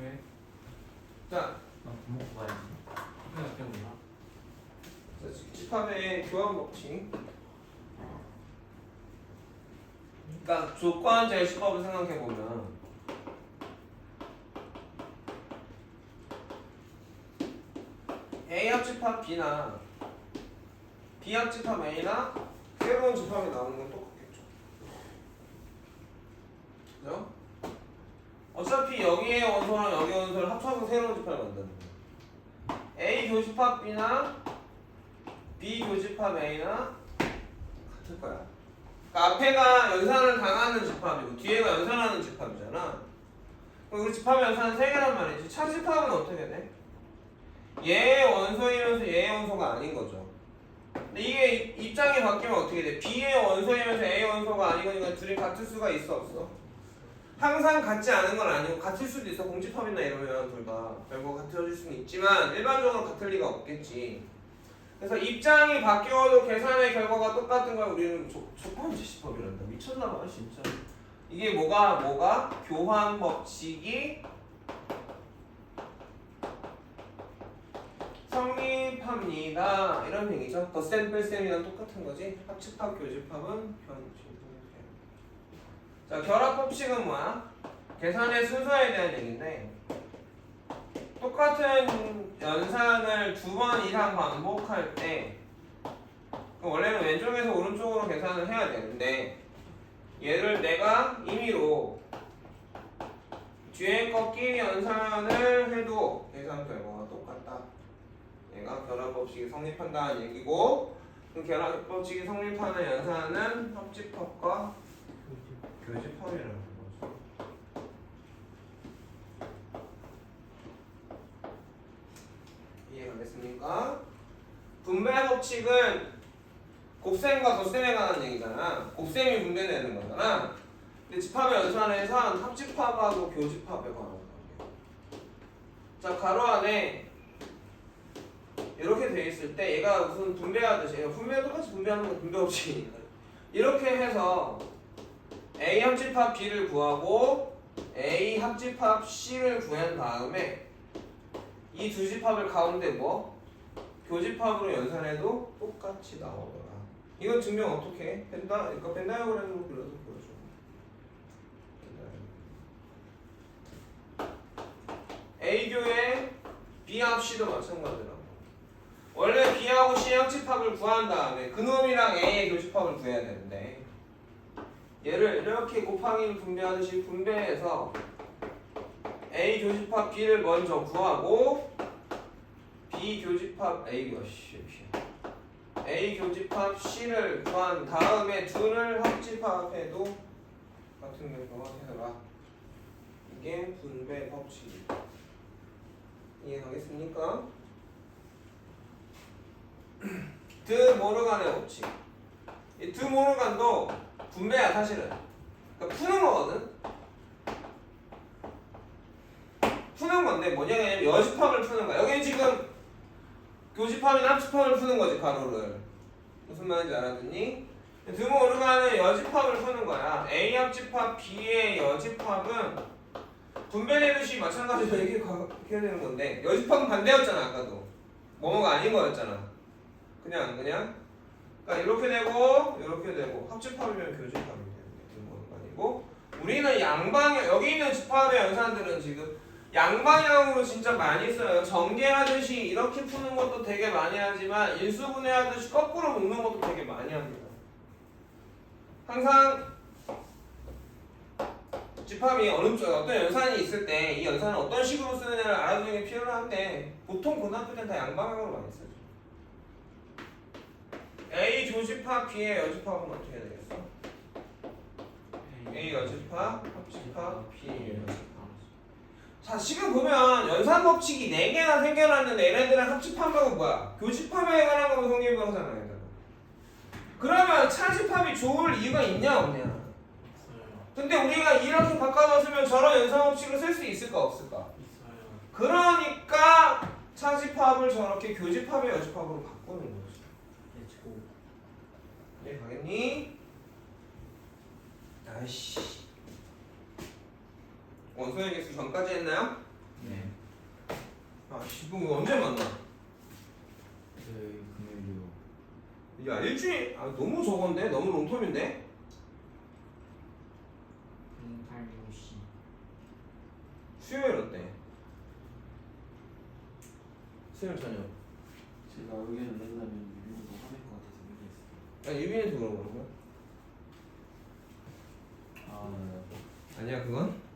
왜? 자, 나 부먹고 가야지. 생각 때문에. 자, 집합의 교환 법칙. 그러니까 조건 제시법을 생각해 보면 A 합집합 B나 B 합집합 A나 새로운 집합이 나오는 건 똑같겠죠. 그죠? 어차피 여기에 원소랑 여기 원소를 합쳐서 새로운 집합을 만드는 거예요. A 교집합 B나 B 교집합 A나 같을 거야. 그러니까 앞에가 연산을 당하는 집합이고 뒤에가 연산하는 집합이잖아. 그럼 우리 집합 연산은 세 개란 말이지. 차집합은 어떻게 돼? 얘의 원소이면서 얘의 원소가 아닌 거죠. 근데 이게 입- 입장이 바뀌면 어떻게 돼? B의 원소이면서 A의 원소가 아니거니까 둘이 같을 수가 있어 없어? 항상 같지 않은 건 아니고 같을 수도 있어. 공집합이나 이러면 둘다 결국 같아질 수는 있지만 일반적으로 같을 리가 없겠지. 그래서 입장이 바뀌어도 계산의 결과가 똑같은 걸 우리는 조- 조건 제시법이란다. 미쳤나봐 진짜. 이게 뭐가 뭐가 교환 법칙이 성립합니다. 이런 얘기죠. 덧셈 뺄셈이랑 똑같은 거지. 합집합 교집합은 변칙. 자 결합 법칙은 뭐야? 계산의 순서에 대한 얘기인데 똑같은 연산을 두 번 이상 반복할 때 그럼 원래는 왼쪽에서 오른쪽으로 계산을 해야 되는데 얘를 내가 임의로 뒤에 거끼리 연산을 해도 계산 결과가 똑같다. 얘가 결합 법칙이 성립한다는 얘기고 그 결합 법칙이 성립하는 연산은 합집합과 교집합이라는 거죠. 이해가겠습니까? 분배 법칙은 곱셈과 덧셈에 관한 얘기잖아. 곱셈이 분배되는 거잖아. 근데 집합의 연산에선 합집합하고 교집합에 관한 거예요. 자, 가로 안에 이렇게 돼 있을 때 얘가 무슨 분배하듯이 분배 똑같이 분배하는 건 분배 법칙이니까 이렇게 해서 A 합집합 B를 구하고 A 합집합 C를 구한 다음에 이 두 집합을 가운데 뭐 교집합으로 연산해도 똑같이 나오더라. 이건 증명 어떻게 해? 벤다 그러니까 벤다이어그램으로 그려서 보여줘. A 교의 B 합 C도 마찬가지라고. 원래 B하고 C 합집합을 구한 다음에 그놈이랑 A의 교집합을 구해야 되는데 얘를 이렇게 곱하기 분배하듯이 분배해서 A 교집합 B를 먼저 구하고 B 교집합 A 씨, 씨. A 교집합 C를 구한 다음에 둘을 합집합해도 같은 결과가 되더라. 이게 분배 법칙이다. 이해가겠습니까? 드 모르간의 법칙. 이 드 모르간도 분배야 사실은. 그러니까 푸는 거거든. 푸는 건데 뭐냐면 여집합을 푸는 거야. 여기 지금 교집합이나 합집합을 푸는 거지 가로를. 무슨 말인지 알아듣니? 드모 오르가는 여집합을 푸는 거야. A 합집합 B의 여집합은 분배되듯이 마찬가지로 이렇게 가- 해야 되는 건데 여집합은 반대였잖아 아까도. 뭐뭐가 아닌 거였잖아. 그냥 그냥. 그러니까 이렇게 되고 이렇게 되고 합집합이면 교집합이 되는 오르간이고 우리는 양방향 여기 있는 집합의 연산들은 지금 양방향으로 진짜 많이 써요. 전개하듯이 이렇게 푸는 것도 되게 많이 하지만 인수분해하듯이 거꾸로 묶는 것도 되게 많이 합니다. 항상 집합이 어느 쪽 어떤 연산이 있을 때 이 연산을 어떤 식으로 쓰느냐를 알아두는 게 필요한데 보통 고등학교 때는 다 양방향으로 많이 쓰죠. A 조집합 B의 여집합은 어떻게 되겠어? A 여집합, 합집합, B 여집합. 자 지금 보면 연산 법칙이 4개나 생겨났는데 얘네들은 합집합 하고 뭐야? 교집합에 관한 성립을 하잖아 얘들 그러면 차집합이 좋을 이유가 있냐 없냐. 근데 우리가 이렇게 바꿔놨으면 저런 연산 법칙을 쓸 수 있을까 없을까. 그러니까 차집합을 저렇게 교집합의 여집합으로 바꾸는 거지 네 가겠니? 아이씨 원소의 개수 전까지 했나요? 아 지금 언제 만나? 네, 금요일이요. 야 일주일 아 너무 저건데 너무 롱텀인데? 공팔요시 수요일 어때? 수요일 저녁 제가 의견을 낸다면 유리도 화낼 야 유빈이한테 물어보는 거야? 아, 아니야 그건?